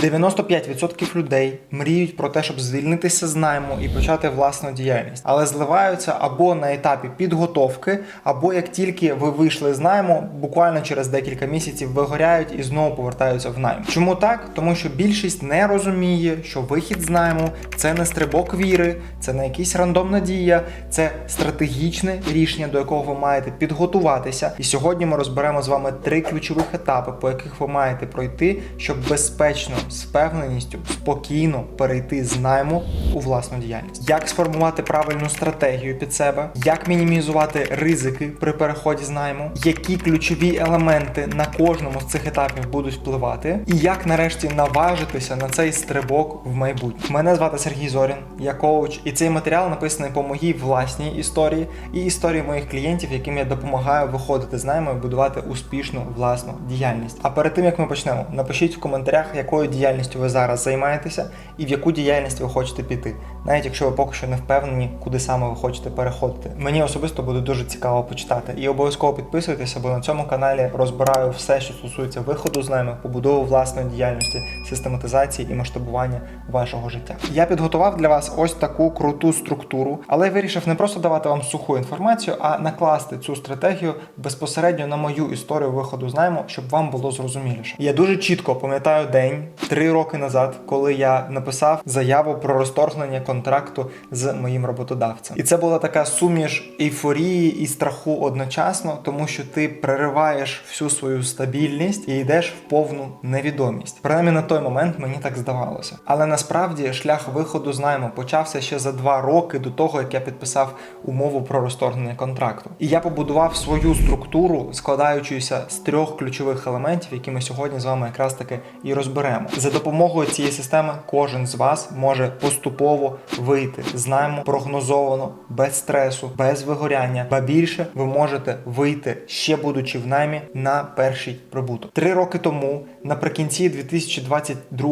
95% людей мріють про те, щоб звільнитися з найму і почати власну діяльність, але зливаються або на етапі підготовки, або як тільки ви вийшли з найму, буквально через декілька місяців вигоряють і знову повертаються в найм. Чому так? Тому що більшість не розуміє, що вихід з найму це не стрибок віри, це не якийсь рандомна дія, це стратегічне рішення, до якого ви маєте підготуватися. І сьогодні ми розберемо з вами три ключових етапи, по яких ви маєте пройти, щоб безпечно, з впевненістю, спокійно перейти з найму у власну діяльність. Як сформувати правильну стратегію під себе, як мінімізувати ризики при переході з найму, які ключові елементи на кожному з цих етапів будуть впливати, і як нарешті наважитися на цей стрибок в майбутнє. Мене звати Сергій Зорін, я коуч, і цей матеріал написаний по моїй власній історії і історії моїх клієнтів, яким я допомагаю виходити з найму і будувати успішну власну діяльність. А перед тим як ми почнемо, напишіть в коментарях, якою діяльністю ви зараз займаєтеся і в яку діяльність ви хочете піти, навіть якщо ви поки що не впевнені, куди саме ви хочете переходити. Мені особисто буде дуже цікаво почитати. І обов'язково підписуйтеся, бо на цьому каналі розбираю все, що стосується виходу з нами, побудови власної діяльності, систематизації і масштабування вашого життя. Я підготував для вас ось таку круту структуру, але вирішив не просто давати вам суху інформацію, а накласти цю стратегію безпосередньо на мою історію виходу з найму, щоб вам було зрозуміліше. Я дуже чітко пам'ятаю день три роки назад, коли я написав заяву про розторгнення контракту з моїм роботодавцем. І це була така суміш ейфорії і страху одночасно, тому що ти перериваєш всю свою стабільність і йдеш в повну невідомість. Принаймні на той момент мені так здавалося. Але насправді шлях виходу з почався ще за два роки до того, як я підписав умову про розторгнення контракту. І я побудував свою структуру, складаючуся з трьох ключових елементів, які ми сьогодні з вами якраз таки і розберемо. За допомогою цієї системи кожен з вас може поступово вийти з найму прогнозовано, без стресу, без вигоряння. Ба більше ви можете вийти ще будучи в наймі на перший прибуток. Три роки тому, наприкінці 2022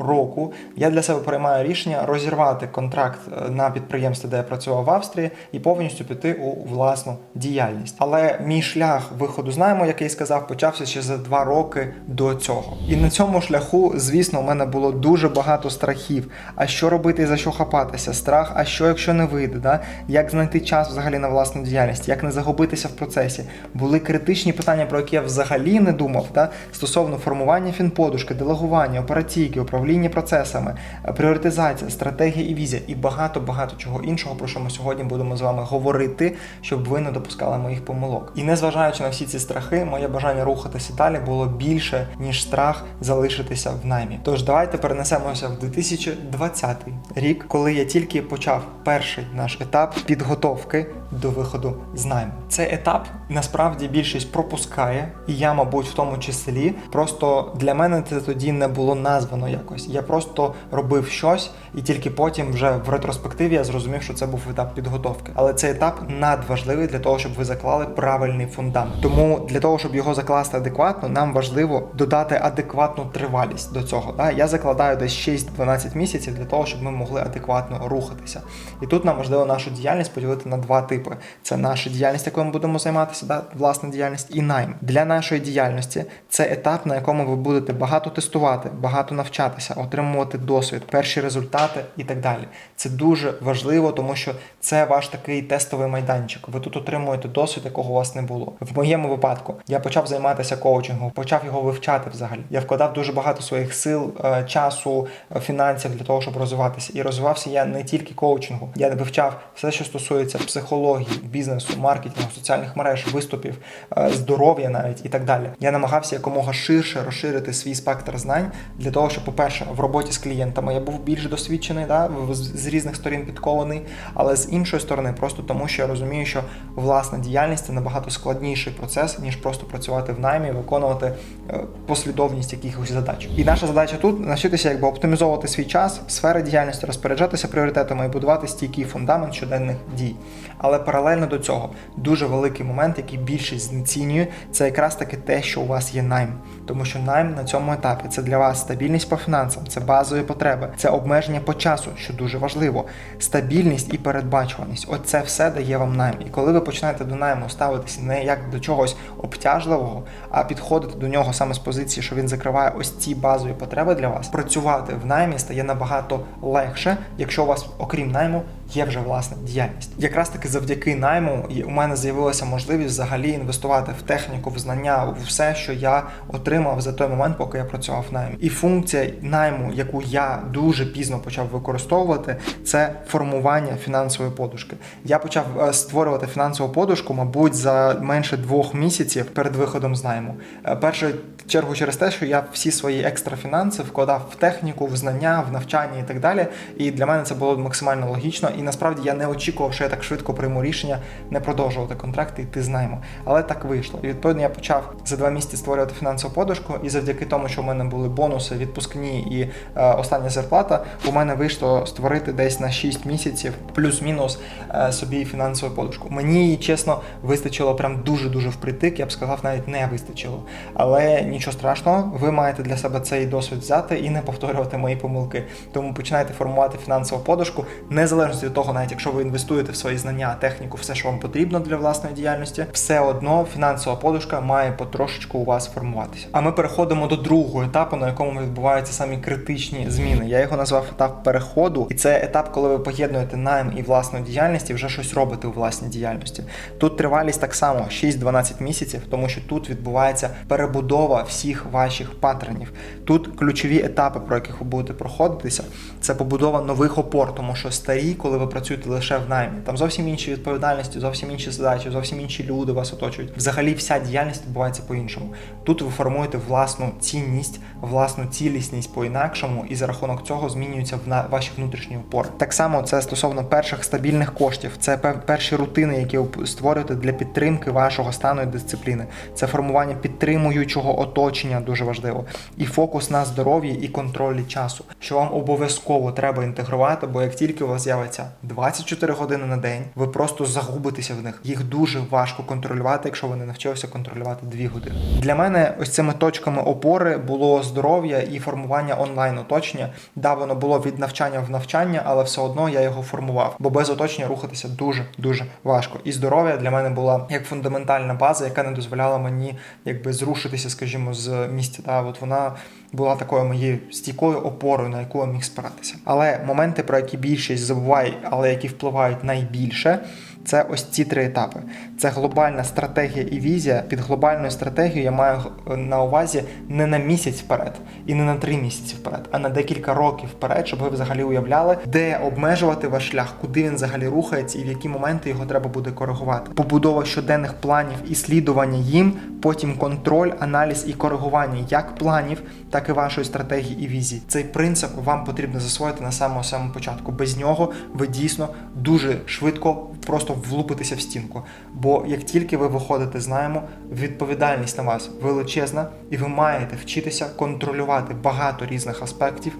року, я для себе приймаю рішення розірвати контракт е, на підприємстві, де я працював в Австрії, і повністю піти у власну діяльність. Але мій шлях виходу з найму, який сказав, почався ще за два роки до цього. І на цьому шляху, звісно, у мене було дуже багато страхів. А що робити і за що хапатися? Страх, а що якщо не вийде? Да? Як знайти час взагалі на власну діяльність, як не загубитися в процесі? Були критичні питання, про які я взагалі не думав, да? стосовно формування фінподушки, делегування, операційки, управління процесами, пріоритизація, стратегія і візія, і багато багато чого іншого, про що ми сьогодні будемо з вами говорити, щоб ви не допускали моїх помилок. І незважаючи на всі ці страхи, моє бажання рухатися далі було більше ніж страх залишитися в наймі. Тож давайте перенесемося в 2020 рік, коли я тільки почав перший наш етап підготовки до виходу з найму. Цей етап насправді більшість пропускає, і я, мабуть, в тому числі. Просто для мене це тоді не було названо якось. Я просто робив щось, і тільки потім, вже в ретроспективі, я зрозумів, що це був етап підготовки. Але цей етап надважливий для того, щоб ви заклали правильний фундамент. Тому для того, щоб його закласти адекватно, нам важливо додати адекватну тривалість до цього. Да? Я закладаю десь 6-12 місяців для того, щоб ми могли адекватно рухатися. І тут нам важливо нашу діяльність поділити на два типи: це наша діяльність, якою ми будемо займатися, да? власна діяльність і найм. Для нашої діяльності це етап, на якому ви будете багато тестувати, багато навчатися, отримувати досвід, перші результати і так далі. Це дуже важливо, тому що це ваш такий тестовий майданчик. Ви тут отримуєте досвід, якого у вас не було. В моєму випадку я почав займатися коучингом, почав його вивчати взагалі. Я вкладав дуже багато своїх сил, е, часу, е, фінансів для того, щоб розвиватися. І розвивався я не тільки коучингу. Я вивчав все, що стосується психології, бізнесу, маркетингу, соціальних мереж, виступів, е, здоров'я навіть і так далі. Я намагався якомога ширше розширити свій спектр знань для того, щоб, по-перше, в роботі з клієнтами я був більш досвідчений, да, з різних сторін підкований, але з іншої сторони, просто тому, що я розумію, що власна діяльність це набагато складніший процес, ніж просто працювати в наймі, виконувати е, послідовність якихось задач. І наша задача тут навчитися якби оптимізовувати свій час, сфери діяльності, розпоряджатися пріоритетами і будувати стійкий фундамент щоденних дій. Але паралельно до цього дуже великий момент, який більшість знецінює, це якраз таки те, що у вас є найм. Тому що найм на цьому етапі це для вас стабільність по фінансам, це базові потреби, це обмеження по часу, що дуже важливо, стабільність і передбачуваність. Оце все дає вам найм. І коли ви починаєте до найму ставитися не як до чогось обтяжливого, а підходити до нього саме з позиції, що він закриває ось ці базові потреби для вас, працювати в наймі стає набагато легше, якщо у вас, окрім найму, є вже власна діяльність. Якраз таки завдяки найму у мене з'явилася можливість взагалі інвестувати в техніку, в знання, в все, що я отримав за той момент, поки я працював в наймі. І функція найму, яку я дуже пізно почав використовувати, це формування фінансової подушки. Я почав е, створювати фінансову подушку, мабуть, за менше двох місяців перед виходом з найму. Е, Першу чергу через те, що я всі свої екстра фінанси вкладав в техніку, в знання, в навчання і так далі. І для мене це було максимально логічно. І насправді я не очікував, що я так швидко прийму рішення не продовжувати контракт і йти з найму. Але так вийшло. І відповідно я почав за два місяці створювати фінансову подушку. І завдяки тому, що в мене були бонуси, відпускні і е, остання зарплата, у мене вийшло створити десь на 6 місяців плюс-мінус е, собі фінансову подушку. Мені чесно вистачило прям дуже дуже впритик. Я б сказав, навіть не вистачило. Але нічого страшного, ви маєте для себе цей досвід взяти і не повторювати мої помилки. Тому починайте формувати фінансову подушку, незалежно від того, навіть якщо ви інвестуєте в свої знання, техніку, все, що вам потрібно для власної діяльності, все одно фінансова подушка має потрошечку у вас формуватися. А ми переходимо до другого етапу, на якому відбуваються самі критичні зміни. Я його назвав етап переходу, і це етап, коли ви поєднуєте найм і власну діяльність і вже щось робите у власній діяльності. Тут тривалість так само 6-12 місяців, тому що тут відбувається перебудова всіх ваших паттернів. Тут ключові етапи, про яких ви будете проходитися, це побудова нових опор, тому що старі, коли ви працюєте лише в наймі, там зовсім інші відповідальності, зовсім інші задачі, зовсім інші люди вас оточують. Взагалі, вся діяльність відбувається по-іншому. Тут ви формуєте власну цінність, власну цілісність по-інакшому, і за рахунок цього змінюються в ваші внутрішні опори. Так само це стосовно перших стабільних коштів. Це перші рутини, які ви створюєте для підтримки вашого стану і дисципліни. Це формування підтримуючого оточення дуже важливо. І фокус на здоров'ї і контролі часу, що вам обов'язково треба інтегрувати, бо як тільки у вас з'явиться 24 години на день, ви просто загубитеся в них. Їх дуже важко контролювати, якщо ви не навчилися контролювати 2 години. Для мене ось цими точками опори було здоров'я і формування онлайн оточення. Да, воно було від навчання в навчання, але все одно я його формував, бо без оточення рухатися дуже дуже важко. І здоров'я для мене була як фундаментальна база, яка не дозволяла мені якби зрушитися, скажімо, з місця. Да, от вона була такою моєю стійкою опорою, на яку я міг спиратися. Але моменти, про які більшість забуває, але які впливають найбільше. Це ось ці три етапи. Це глобальна стратегія і візія. Під глобальною стратегією я маю на увазі не на місяць вперед і не на три місяці вперед, а на декілька років вперед, щоб ви взагалі уявляли, де обмежувати ваш шлях, куди він взагалі рухається і в які моменти його треба буде коригувати. Побудова щоденних планів і слідування їм, потім контроль, аналіз і коригування як планів, так і вашої стратегії і візії. Цей принцип вам потрібно засвоїти на самому самому початку. Без нього ви дійсно дуже швидко просто влупитеся в стінку. Бо як тільки ви виходите з найму, відповідальність на вас величезна, і ви маєте вчитися контролювати багато різних аспектів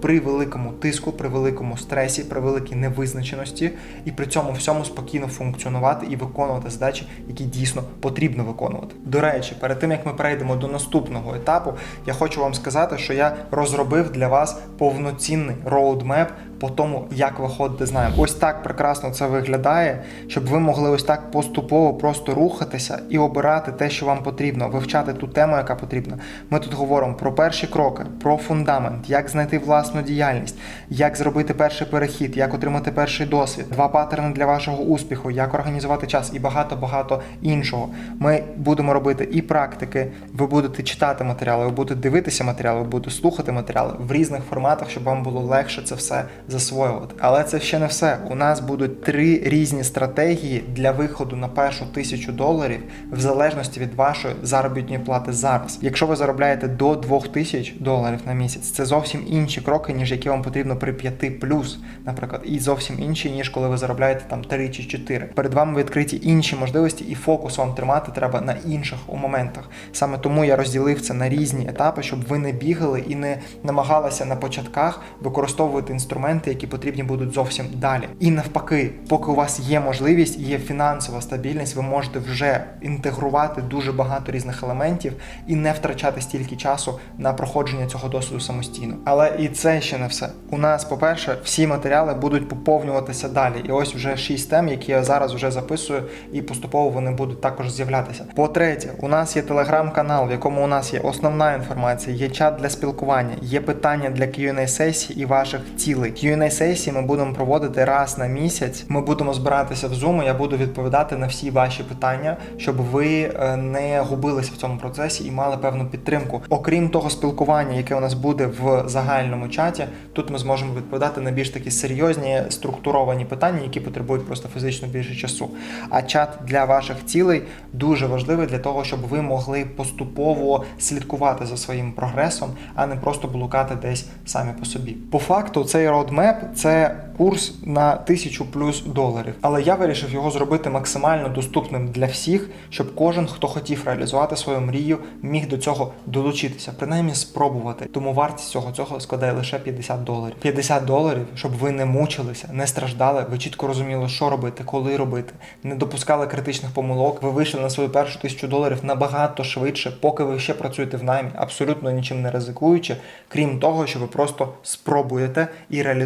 при великому тиску, при великому стресі, при великій невизначеності, і при цьому всьому спокійно функціонувати і виконувати задачі, які дійсно потрібно виконувати. До речі, перед тим як ми перейдемо до наступного етапу, я хочу вам сказати, що я розробив для вас повноцінний роудмеп по тому, як виходити з найму. Ось так прекрасно це виглядає, щоб ви могли ось так поступово просто рухатися і обирати те, що вам потрібно, вивчати ту тему, яка потрібна. Ми тут говоримо про перші кроки, про фундамент, як знайти власну діяльність, як зробити перший перехід, як отримати перший досвід, два паттерни для вашого успіху, як організувати час і багато багато іншого. Ми будемо робити і практики. Ви будете читати матеріали, ви будете дивитися матеріали, ви будете слухати матеріали в різних форматах, щоб вам було легше це все засвоювати. Але це ще не все. У нас будуть три різні стратегії для виходу на першу тисячу доларів в залежності від вашої заробітної плати зараз. Якщо ви заробляєте до 2000 доларів на місяць, це зовсім інші кроки, ніж які вам потрібно при 5 плюс, наприклад, і зовсім інші, ніж коли ви заробляєте там 3 чи 4. Перед вами відкриті інші можливості, і фокус вам тримати треба на інших у моментах. Саме тому я розділив це на різні етапи, щоб ви не бігали і не намагалися на початках використовувати інструменти елементи, які потрібні будуть зовсім далі. І навпаки, поки у вас є можливість, є фінансова стабільність, ви можете вже інтегрувати дуже багато різних елементів і не втрачати стільки часу на проходження цього досвіду самостійно. Але і це ще не все. У нас, по-перше, всі матеріали будуть поповнюватися далі. І ось вже шість тем, які я зараз вже записую, і поступово вони будуть також з'являтися. По-третє, у нас є телеграм-канал, в якому у нас є основна інформація, є чат для спілкування, є питання для Q&A сесій і ваших цілей. Q&A сесії ми будемо проводити раз на місяць. Ми будемо збиратися в Zoom, Я буду відповідати на всі ваші питання, щоб ви е, не губилися в цьому процесі і мали певну підтримку. Окрім того спілкування, яке у нас буде в загальному чаті, тут ми зможемо відповідати на більш такі серйозні структуровані питання, які потребують просто фізично більше часу. А чат для ваших цілей дуже важливий для того, щоб ви могли поступово слідкувати за своїм прогресом, а не просто блукати десь самі по собі. По факту, цей roadmap – це курс на тисячу плюс доларів, але я вирішив його зробити максимально доступним для всіх, щоб кожен, хто хотів реалізувати свою мрію, міг до цього долучитися, принаймні спробувати. Тому вартість цього цього складає лише 50 доларів. 50 доларів, щоб ви не мучилися, не страждали, ви чітко розуміли, що робити, коли робити, не допускали критичних помилок. Ви вийшли на свою першу тисячу доларів набагато швидше, поки ви ще працюєте в наймі, абсолютно нічим не ризикуючи, крім того, що ви просто спробуєте і реалізуєте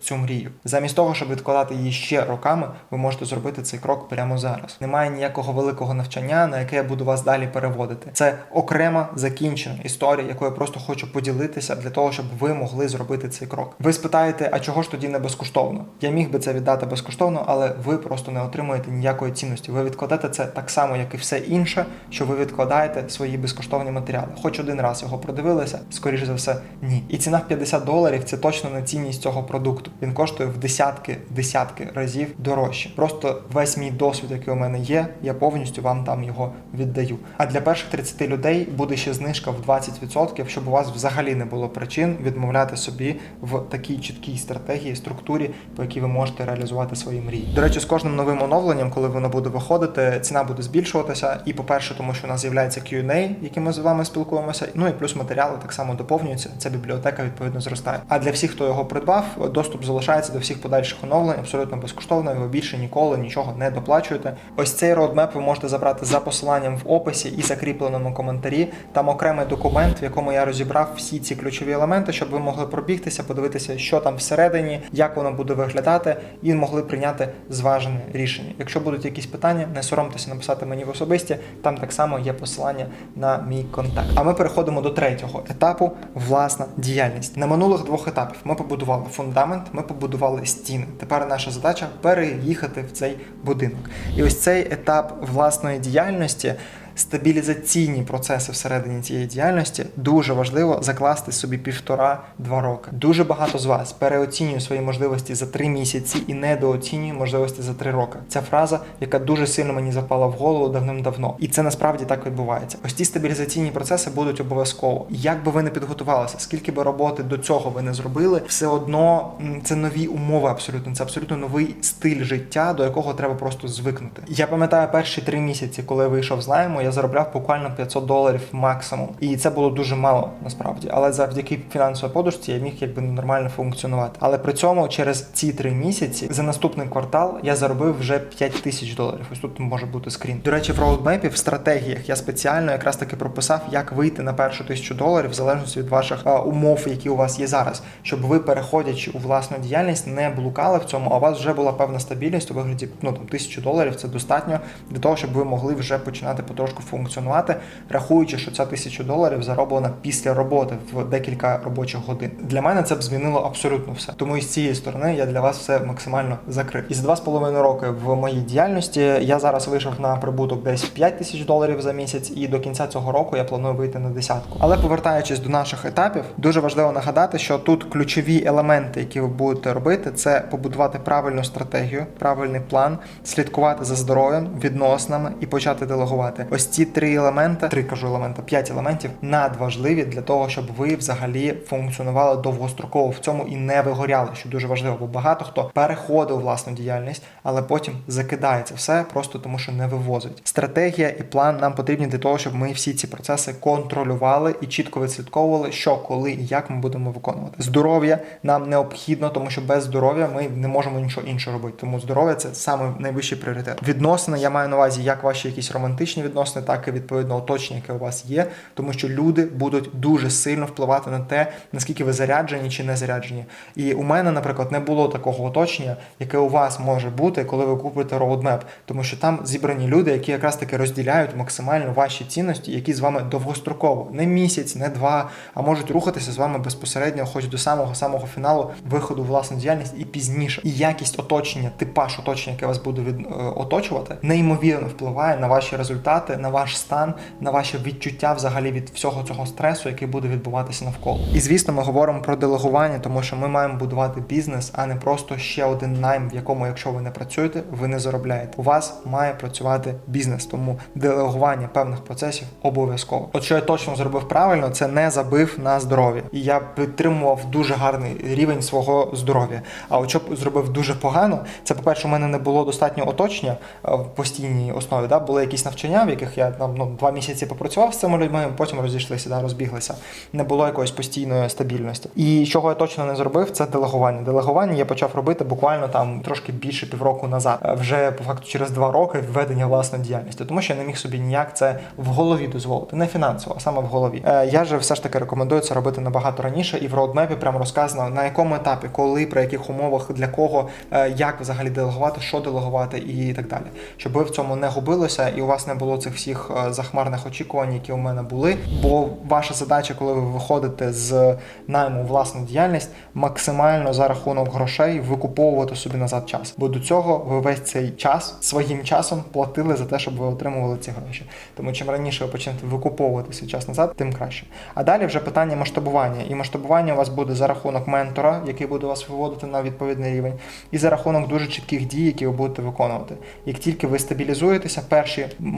цю мрію. Замість того, щоб відкладати її ще роками, ви можете зробити цей крок прямо зараз. Немає ніякого великого навчання, на яке я буду вас далі переводити. Це окрема закінчена історія, яку я просто хочу поділитися для того, щоб ви могли зробити цей крок. Ви спитаєте, а чого ж тоді не безкоштовно? Я міг би це віддати безкоштовно, але ви просто не отримуєте ніякої цінності. Ви відкладете це так само, як і все інше, що ви відкладаєте свої безкоштовні матеріали. Хоч один раз його продивилися, скоріше за все, ні. І ціна в 50 доларів це точно не цінність цього продукту. Він коштує в десятки, десятки разів дорожче. Просто весь мій досвід, який у мене є, я повністю вам там його віддаю. А для перших 30 людей буде ще знижка в 20%, щоб у вас взагалі не було причин відмовляти собі в такій чіткій стратегії, структурі, по якій ви можете реалізувати свої мрії. До речі, з кожним новим оновленням, коли воно буде виходити, ціна буде збільшуватися. І, по-перше, тому що у нас з'являється Q&A, яким ми з вами спілкуємося. Ну і плюс матеріали так само доповнюються. Ця бібліотека відповідно зростає. А для всіх, хто його придбав, доступ залишається до всіх подальших оновлень абсолютно безкоштовно. Ви більше ніколи нічого не доплачуєте. Ось цей роадмеп ви можете забрати за посиланням в описі і закріпленому коментарі. Там окремий документ, в якому я розібрав всі ці ключові елементи, щоб ви могли пробігтися, подивитися, що там всередині, як воно буде виглядати, і могли прийняти зважене рішення. Якщо будуть якісь питання, не соромтеся написати мені в особисті. Там так само є посилання на мій контакт. А ми переходимо до третього етапу власна діяльність. На минулих двох етапів ми побудували фундамент, ми побудували стіни. Тепер наша задача переїхати в цей будинок. І ось цей етап власної діяльності. Стабілізаційні процеси всередині цієї діяльності дуже важливо закласти собі півтора-два роки. Дуже багато з вас переоцінює свої можливості за три місяці і недооцінює можливості за три роки. Ця фраза, яка дуже сильно мені запала в голову давним-давно, і це насправді так відбувається. Ось ці стабілізаційні процеси будуть обов'язково. Як би ви не підготувалися, скільки би роботи до цього ви не зробили, все одно це нові умови абсолютно. Це абсолютно новий стиль життя, до якого треба просто звикнути. Я пам'ятаю перші три місяці, коли я вийшов з найму, я заробляв буквально 500 доларів максимум, і це було дуже мало насправді. Але завдяки фінансовій подушці я міг якби нормально функціонувати. Але при цьому через ці три місяці за наступний квартал я заробив вже 5 тисяч доларів. Ось тут може бути скрін. До речі, в роудмепі, в стратегіях я спеціально якраз таки прописав, як вийти на першу тисячу доларів в залежності від ваших а, умов, які у вас є зараз, щоб ви, переходячи у власну діяльність, не блукали в цьому, а у вас вже була певна стабільність у вигляді ну там тисячу доларів. Це достатньо для того, щоб ви могли вже починати потрошку функціонувати, рахуючи, що ця тисяча доларів зароблена після роботи в декілька робочих годин. Для мене це б змінило абсолютно все. Тому із цієї сторони я для вас все максимально закрив. І за два з половиною роки в моїй діяльності я зараз вийшов на прибуток десь в 5 тисяч доларів за місяць, і до кінця цього року я планую вийти на десятку. Але повертаючись до наших етапів, дуже важливо нагадати, що тут ключові елементи, які ви будете робити, це побудувати правильну стратегію, правильний план, слідкувати за здоров'ям, відносинами і почати делегувати. Ось Ось ці три елементи, три кажу елемента, п'ять елементів надважливі для того, щоб ви взагалі функціонували довгостроково в цьому і не вигоряли, що дуже важливо, бо багато хто переходив власну діяльність, але потім закидає це все просто тому, що не вивозить. Стратегія і план нам потрібні для того, щоб ми всі ці процеси контролювали і чітко відслідковували, що, коли і як ми будемо виконувати. Здоров'я нам необхідно, тому що без здоров'я ми не можемо нічого іншого робити. Тому здоров'я це саме найвищий пріоритет. Відносини я маю на увазі як ваші якісь романтичні відносини, так і відповідно оточення, яке у вас є, тому що люди будуть дуже сильно впливати на те, наскільки ви заряджені чи не заряджені. І у мене, наприклад, не було такого оточення, яке у вас може бути, коли ви купите роудмеп, тому що там зібрані люди, які якраз таки розділяють максимально ваші цінності, які з вами довгостроково, не місяць, не два, а можуть рухатися з вами безпосередньо, хоч до самого самого фіналу виходу в власну діяльність і пізніше. І якість оточення, типаж оточення, яке вас буде від, е, оточувати, неймовірно впливає на ваші результати, на ваш стан, на ваше відчуття взагалі від всього цього стресу, який буде відбуватися навколо. І звісно, ми говоримо про делегування, тому що ми маємо будувати бізнес, а не просто ще один найм, в якому, якщо ви не працюєте, ви не заробляєте. У вас має працювати бізнес, тому делегування певних процесів обов'язково. От що я точно зробив правильно, це не забив на здоров'я. І я підтримував дуже гарний рівень свого здоров'я. А от що зробив дуже погано, це по-перше, у мене не було достатньо оточення е, в постійній основі. Да? Були якісь навчання, в яких я там ну, два місяці попрацював з цими людьми, потім розійшлися, да, розбіглися. Не було якоїсь постійної стабільності. І чого я точно не зробив, це делегування. Делегування я почав робити буквально там трошки більше півроку назад, вже по факту через два роки введення власної діяльності, тому що я не міг собі ніяк це в голові дозволити, не фінансово, а саме в голові. Е, Я же все ж таки рекомендую це робити набагато раніше, і в роудмепі прямо розказано на якому етапі, коли, при яких умовах, для кого, е, як взагалі делегувати, що делегувати і так далі, щоб ви в цьому не губилися і у вас не було цих всіх е, захмарних очікувань, які у мене були. Бо ваша задача, коли ви виходите з найму у власну діяльність, максимально за рахунок грошей викуповувати собі назад час. Бо до цього ви весь цей час своїм часом платили за те, щоб ви отримували ці гроші. Тому чим раніше ви почнете викуповувати свій час назад, тим краще. А далі вже питання масштабування. І масштабування у вас буде за рахунок ментора, який буде вас виводити на відповідний рівень, і за рахунок дуже чітких дій, які ви будете виконувати. Як тільки ви стабілізуєтеся перші м-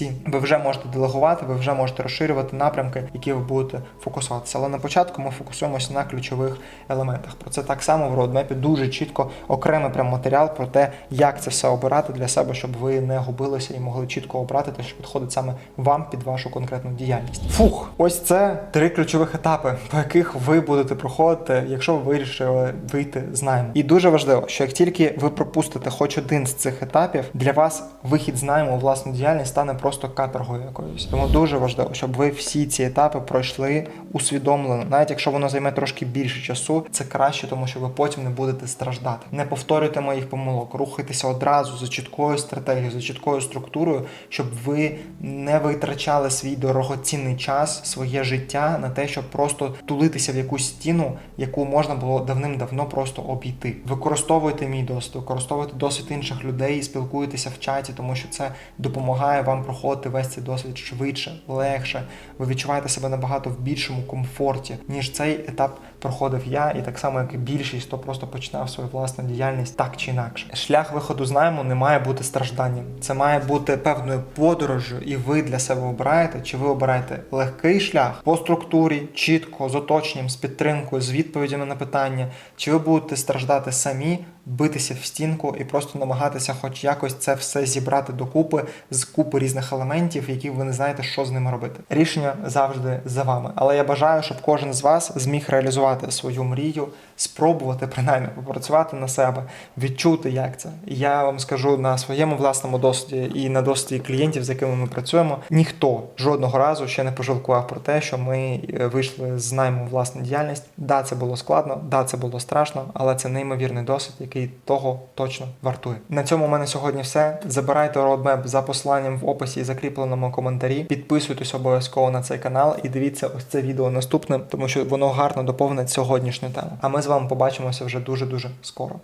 місяці, ви вже можете делегувати, ви вже можете розширювати напрямки, які ви будете фокусуватися. Але на початку ми фокусуємося на ключових елементах. Про це так само в роадмепі дуже чітко окремий прям матеріал про те, як це все обирати для себе, щоб ви не губилися і могли чітко обрати те, що підходить саме вам під вашу конкретну діяльність. Фух, ось це три ключових етапи, по яких ви будете проходити, якщо ви вирішили вийти з найму. І дуже важливо, що як тільки ви пропустите хоч один з цих етапів, для вас вихід з найму у власну діяльність стане просто каторгою якоюсь. Тому дуже важливо, щоб ви всі ці етапи пройшли усвідомлено, навіть якщо воно займе трошки більше часу, це краще, тому що ви потім не будете страждати. Не повторюйте моїх помилок, рухайтеся одразу за чіткою стратегією, за чіткою структурою, щоб ви не витрачали свій дорогоцінний час, своє життя на те, щоб просто тулитися в якусь стіну, яку можна було давним-давно просто обійти. Використовуйте мій досвід, використовуйте досвід інших людей, спілкуйтеся в чаті, тому що це допомагає вам проходити весь цей досвід швидше, легше. Ви відчуваєте себе набагато в більшому комфорті, ніж цей етап проходив я, і так само, як і більшість, хто просто починав свою власну діяльність так чи інакше. Шлях виходу з найму не має бути стражданням. Це має бути певною подорожжю, і ви для себе обираєте, чи ви обираєте легкий шлях по структурі, чітко, з оточенням, з підтримкою, з відповідями на питання, чи ви будете страждати самі, битися в стінку і просто намагатися, хоч якось це все зібрати докупи з купи різних елементів, які ви не знаєте, що з ними робити. Рішення завжди за вами. Але я бажаю, щоб кожен з вас зміг реалізувати свою мрію, спробувати принаймні попрацювати на себе, відчути, як це. Я вам скажу на своєму власному досвіді і на досвіді клієнтів, з якими ми працюємо. Ніхто жодного разу ще не пожалкував про те, що ми е, вийшли з найму власну діяльність. Да, це було складно, да, це було страшно, але це неймовірний досвід, який того точно вартує. На цьому у мене сьогодні все. Забирайте родмеп за посланням в описі і закріпленому коментарі. Підписуйтесь обов'язково на цей канал і дивіться ось це відео наступним, тому що воно гарно доповнить сьогоднішню тему. А ми з вами побачимося вже дуже дуже скоро.